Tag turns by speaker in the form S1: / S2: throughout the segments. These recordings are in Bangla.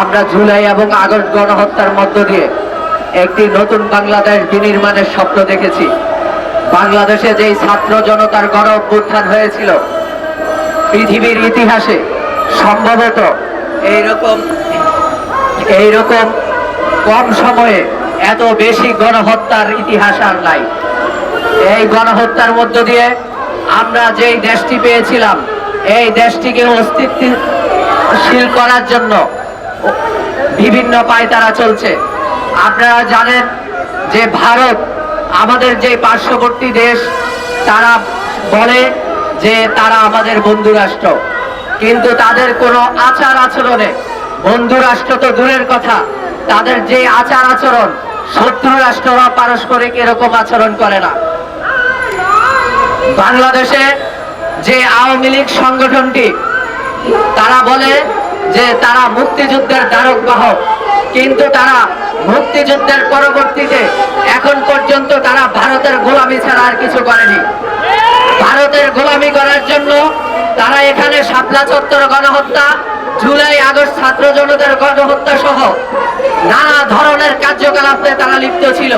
S1: আমরা জুলাই এবং আগস্ট গণহত্যার মধ্য দিয়ে একটি নতুন বাংলাদেশ বিনির্মাণের স্বপ্ন দেখেছি। বাংলাদেশে যেই ছাত্র জনতার গণ অভ্যুত্থান হয়েছিল, পৃথিবীর ইতিহাসে সম্ভবত এইরকম এইরকম কম সময়ে এত বেশি গণহত্যার ইতিহাস আর নাই। এই গণহত্যার মধ্য দিয়ে আমরা যেই দেশটি পেয়েছিলাম, এই দেশটিকে অস্তিত্বশীল করার জন্য বিভিন্ন পায়তারা চলছে। আপনারা জানেন যে ভারত আমাদের যে পার্শ্ববর্তী দেশ, তারা বলে যে তারা আমাদের বন্ধু রাষ্ট্র। কিন্তু তাদের কোনো আচার আচরণে বন্ধু রাষ্ট্র তো দূরের কথা, তাদের যে আচার আচরণ, শত্রু রাষ্ট্ররা পারস্পরিক এরকম আচরণ করে না। বাংলাদেশে যে আওয়ামী লীগ সংগঠনটি, তারা বলে যে তারা মুক্তিযুদ্ধের দ্বারক বাহক। কিন্তু তারা মুক্তিযুদ্ধের পরবর্তীতে এখন পর্যন্ত তারা ভারতের গোলামি ছাড়া আর কিছু করেনি। ভারতের গোলামি করার জন্য তারা এখানে শাপলা চত্বর গণহত্যা, জুলাই আগস্ট ছাত্র জনতার গণহত্যা সহ নানা ধরনের কার্যকলাপে তারা লিপ্ত ছিল।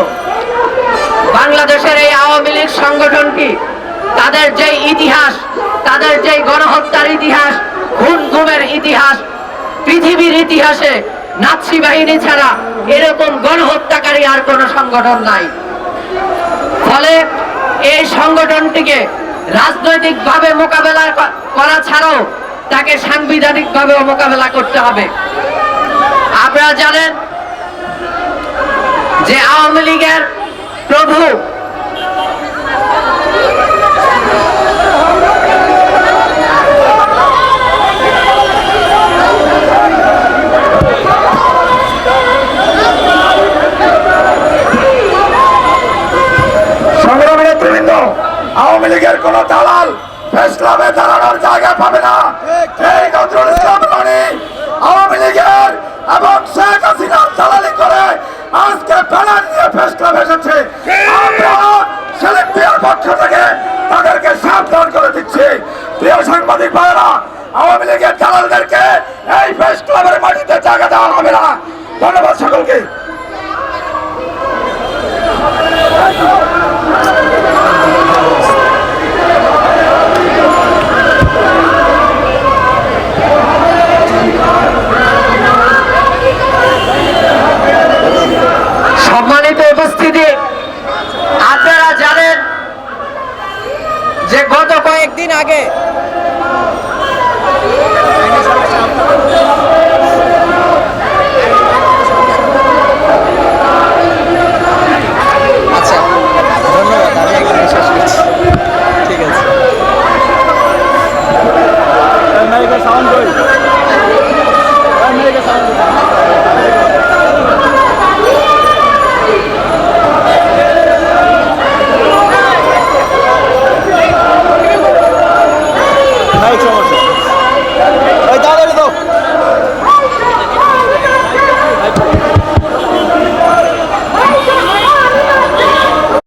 S1: বাংলাদেশের এই আওয়ামী লীগ সংগঠনটি তাদের যে ইতিহাস, তাদের যে গণহত্যার ইতিহাস খুন গুমের ইতিহাস পৃথিবীর ইতিহাসে নাৎসি বাহিনী ছাড়া এরকম গণহত্যাকারী আর কোনো সংগঠন নাই। ফলে এই সংগঠনটিকে রাজনৈতিকভাবে মোকাবেলা করা ছাড়াও তাকে সাংবিধানিকভাবেও মোকাবেলা করতে হবে। আপনারা জানেন যে আওয়ামী লীগের প্রভু
S2: আওয়ামী কোন দালাল ক্লাবে দাঁড়ানোর জায়গা পাবে না। এই নজরুল ইসলাম রনি আওয়ামী লীগের এবং শেখ হাসিনার দালালি করে আজকে ব্যানার নিয়ে ক্লাবে এসেছে। পিয়ার পক্ষ থেকে তাদেরকে সাবধান করে দিচ্ছি। প্রিয় সাংবাদিক ভাইরা আওয়ামী লীগের দালালদেরকে এই প্রেস ক্লাবের মাটিতে জায়গা দেওয়া হবে না। ধন্যবাদ সকলকে।
S1: সম্মানিত উপস্থিতি। আপনারা জানেন যে গত কয়েকদিন আগে
S3: 네, 나이트